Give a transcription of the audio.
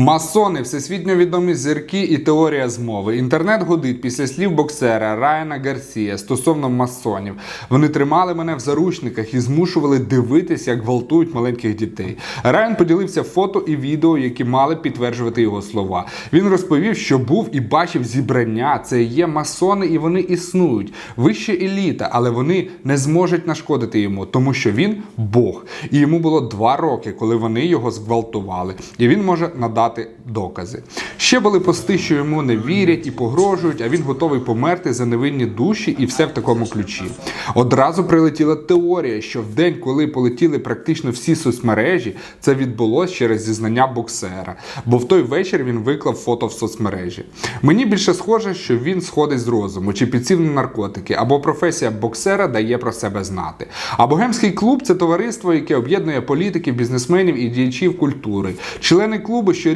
Масони, всесвітньо відомі зірки і теорія змови. Інтернет гудить після слів боксера Райана Гарсія стосовно масонів. Вони тримали мене в заручниках і змушували дивитись, як гвалтують маленьких дітей. Райан поділився фото і відео, які мали підтверджувати його слова. Він розповів, що був і бачив зібрання. Це є масони, і вони існують. Вища еліта, але вони не зможуть нашкодити йому, тому що він Бог. І йому було два роки, коли вони його зґвалтували. І він може надати докази. Ще були пости, що йому не вірять і погрожують, а він готовий померти за невинні душі, і все в такому ключі. Одразу прилетіла теорія, що в день, коли полетіли практично всі соцмережі, це відбулось через зізнання боксера. Бо в той вечір він виклав фото в соцмережі. Мені більше схоже, що він сходить з розуму, чи підсів на наркотики, або професія боксера дає про себе знати. А богемський клуб це товариство, яке об'єднує політиків, бізнесменів і діячів культури. Члени клубу що